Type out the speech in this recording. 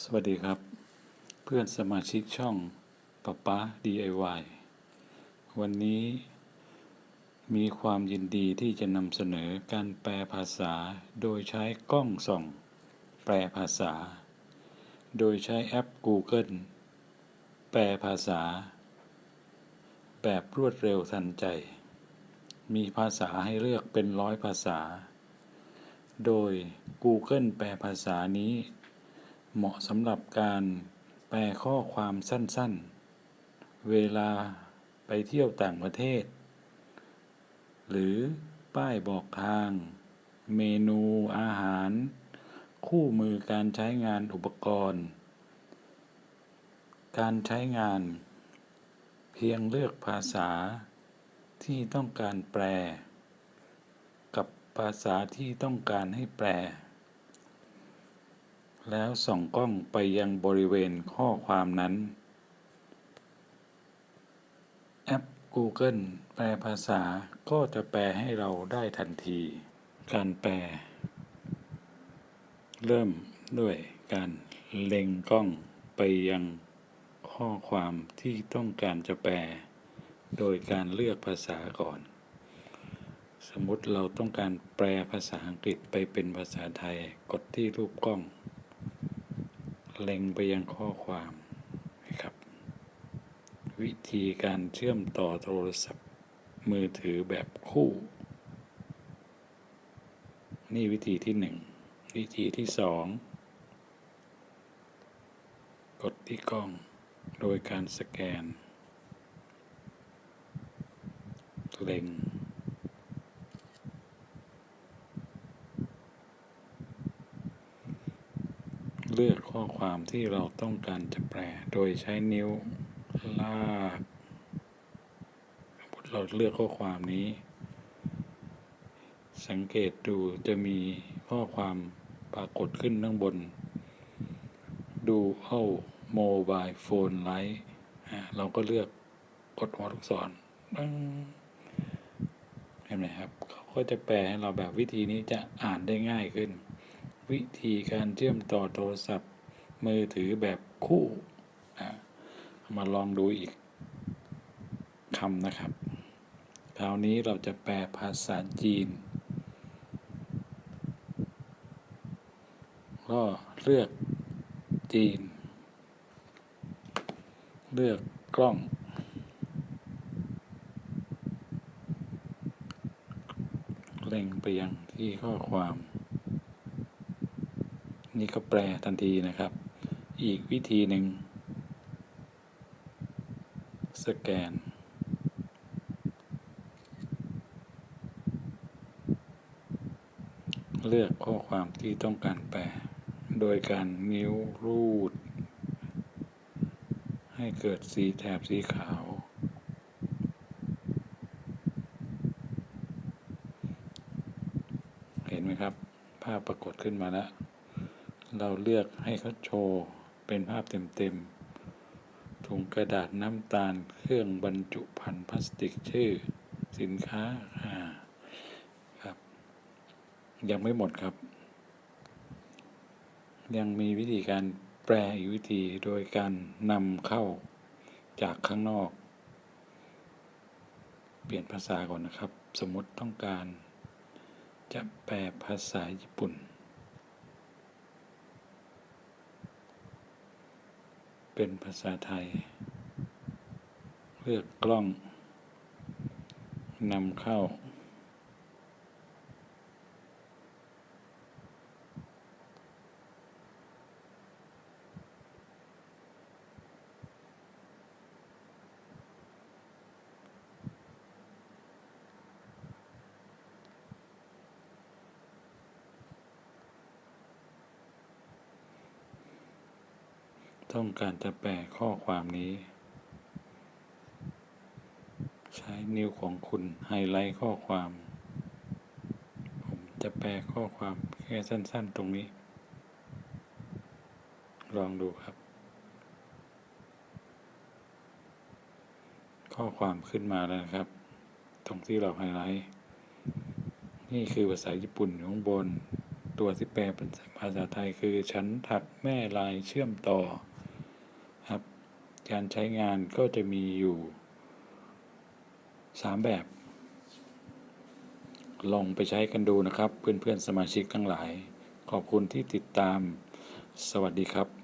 สวัสดีครับ เพื่อนสมาชิกช่องป๊าป๊า DIY วันนี้มีความยินดีที่จะนำเสนอการแปลภาษา โดยใช้กล้องส่อง แปลภาษา โดยใช้แอป Google แปลภาษา แบบรวดเร็วทันใจ มีภาษาให้เลือกเป็นร้อยภาษา โดย Google แปลภาษานี้ เหมาะสำหรับการแปลข้อความสั้นๆ เวลาไปเที่ยวต่างประเทศ หรือป้ายบอกทาง เมนูอาหาร คู่มือการใช้งานอุปกรณ์ การใช้งาน เพียงเลือกภาษาที่ต้องการแปล กับภาษาที่ต้องการให้แปล แล้วส่องกล้องไปยังบริเวณข้อความนั้น แอป Google แปลภาษาก็จะแปลให้เราได้ทันที การแปล เริ่มด้วยการเล็งกล้องไปยังข้อความที่ต้องการจะแปล โดยการเลือกภาษาก่อน สมมติเราต้องการแปลภาษาอังกฤษไปเป็นภาษาไทย กดที่รูปกล้อง เล็งไปยังข้อความนะครับ วิธีการเชื่อมต่อโทรศัพท์มือถือแบบคู่ นี่วิธีที่หนึ่งวิธีที่สองกดที่กล้องโดยการสแกน เล็ง เลือกข้อความที่เราต้องการจะแปล โดยใช้นิ้วลากเราเลือกข้อความนี้ สังเกตดูจะมีข้อความปรากฏขึ้นข้างบน ดูเข้าโมบายโฟนไลท์เราก็เลือกกดหัวลูกศรตึ้งเห็นไหมครับ เขาก็จะแปลให้เราแบบวิธีนี้จะอ่านได้ง่ายขึ้น วิธีการเชื่อมต่อโทรศัพท์ มือถือแบบคู่มาลองดูอีกคำนะครับ คราวนี้เราจะแปลภาษาจีน ก็เลือกจีน เลือกกล้อง เล็งไปยังที่ข้อความ นี่ก็แปลทันทีนะครับ อีกวิธีหนึ่ง สแกน เลือกข้อความที่ต้องการแปล โดยการนิ้วรูด ให้เกิดสีแถบสีขาวเห็นไหมครับ ภาพปรากฏขึ้นมาแล้ว เราเลือกให้เขาโชว์เป็นภาพเต็มๆ ถุงกระดาษน้ำตาล เครื่องบรรจุภัณฑ์พลาสติกชื่อ สินค้าอ่าครับ ยังไม่หมดครับ ยังมีวิธีการแปลอีกวิธีโดยการนำเข้าจากข้างนอก เปลี่ยนภาษาก่อนนะครับ สมมติต้องการจะแปลภาษาญี่ปุ่น เป็นภาษาไทย เลือกกล้องนำเข้า ต้องการจะแปลข้อความนี้ ใช้นิ้วของคุณไฮไลท์ข้อความ ผมจะแปลข้อความแค่สั้น ๆ ตรงนี้ ลองดูครับ ข้อความขึ้นมาแล้วนะครับ ตรงที่เราไฮไลท์ นี่คือภาษาญี่ปุ่นอยู่ข้างบนตัวที่แปลเป็นภาษาไทยคือ ฉันถักแม่ลายเชื่อมต่อ การใช้งานก็จะมีอยู่สามแบบ ลองไปใช้กันดูนะครับ เพื่อนๆสมาชิกทั้งหลาย ขอบคุณที่ติดตาม สวัสดีครับ